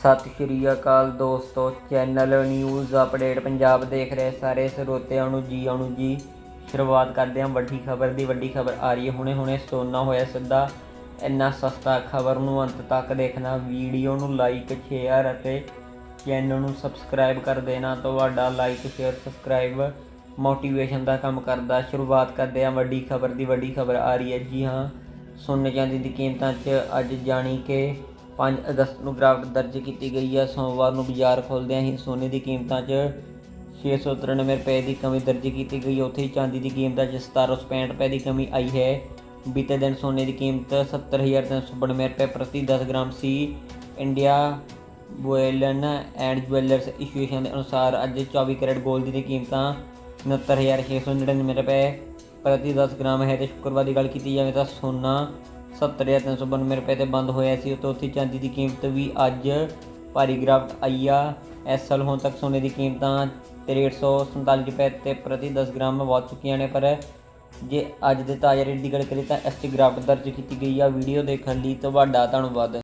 ਸਤਿ ਸ਼੍ਰੀ ਅਕਾਲ ਦੋਸਤੋ, channel news update Punjab ਦੇਖ ਰਹੇ ਸਾਰੇ ਸਰੋਤਿਆਂ ਨੂੰ ਜੀ, ਆਉਣ ਨੂੰ ਜੀ। ਸ਼ੁਰੂਆਤ ਕਰਦੇ ਹਾਂ ਵੱਡੀ ਖਬਰ ਦੀ, ਵੱਡੀ ਖਬਰ ਆ ਰਹੀ ਹੈ। ਹੁਣੇ ਹੁਣੇ ਸੋਨਾ ਹੋਇਆ ਸਿੱਧਾ। ਇੰਨਾ ਸਸਤਾ ਖਬਰ ਨੂੰ ਅੰਤ ਤੱਕ ਦੇਖਣਾ, ਵੀਡੀਓ ਨੂੰ ਲਾਈਕ ਸ਼ੇਅਰ ਅਤੇ ਚੈਨਲ ਨੂੰ ਸਬਸਕ੍ਰਾਈਬ ਕਰ ਦੇਣਾ। ਤੁਹਾਡਾ ਲਾਈਕ ਸ਼ੇਅਰ ਸਬਸਕ੍ਰਾਈਬ ਮੋਟੀਵੇਸ਼ਨ ਦਾ ਕੰਮ ਕਰਦਾ। ਸ਼ੁਰੂਆਤ ਕਰਦੇ ਹਾਂ ਵੱਡੀ ਖਬਰ ਦੀ, ਵੱਡੀ ਖਬਰ ਆ ਰਹੀ ਹੈ। ਜੀ ਹਾਂ, ਸੋਨੇ ਚਾਂਦੀ ਦੀ ਕੀਮਤਾਂ 'ਚ ਅੱਜ ਜਾਣੀ ਕਿ 5 ਅਗਸਤ ਨੂੰ ਗਿਰਾਵਟ ਦਰਜ ਕੀਤੀ ਗਈ ਹੈ। ਸੋਮਵਾਰ ਨੂੰ ਬਾਜ਼ਾਰ ਖੁੱਲ੍ਹਦਿਆਂ ਹੀ ਸੋਨੇ ਦੀ ਕੀਮਤਾਂ 'ਚ 693 ਰੁਪਏ ਦੀ ਕਮੀ ਦਰਜ ਕੀਤੀ ਗਈ। ਉੱਥੇ ਹੀ ਚਾਂਦੀ ਦੀ ਕੀਮਤਾਂ 'ਚ 1765 ਰੁਪਏ ਦੀ ਕਮੀ ਆਈ ਹੈ। ਬੀਤੇ ਦਿਨ ਸੋਨੇ ਦੀ ਕੀਮਤ 70392 ਰੁਪਏ ਪ੍ਰਤੀ 10 gram C. India bullion and jewellers association ਦੇ ਅਨੁਸਾਰ ਅੱਜ 24 ਕੈਰਟ 골ਡ ਦੀ ਕੀਮਤਾਂ 69699 ਰੁਪਏ ਪ੍ਰਤੀ 10 ਗ੍ਰਾਮ ਹੈ। ਤੇ ਸ਼ੁੱਕਰਵਾਰ ਦੀ ਗੱਲ ਕੀਤੀ ਜਾਵੇ ਤਾਂ ਸੋਨਾ 70392 ਰੁਪਏ ਤੇ ਬੰਦ ਹੋਇਆ ਸੀ। ਤੇ ਉੱਥੇ ਚਾਂਦੀ ਦੀ ਕੀਮਤ ਵੀ ਅੱਜ ਭਾਰੀ ਗਿਰਾਵਟ ਆਈ ਆ। ਇਸ ਸਾਲ ਹੁਣ ਤੱਕ ਸੋਨੇ ਦੀ ਕੀਮਤਾਂ 6347 ਰੁਪਏ ਤੇ ਪ੍ਰਤੀ 10 ਗ੍ਰਾਮ ਵੱਧ ਚੁੱਕੀਆਂ ਨੇ। ਪਰ ਜੇ ਅੱਜ ਦੇ ਤਾਜ਼ਾ ਰੇਟ ਦੀ ਗੱਲ ਕਰੀਏ ਤਾਂ ਇਸ 'ਚ ਗਿਰਾਵਟ ਦਰਜ ਕੀਤੀ ਗਈ ਆ। ਵੀਡੀਓ ਦੇਖਣ ਲਈ ਤੁਹਾਡਾ ਧੰਨਵਾਦ।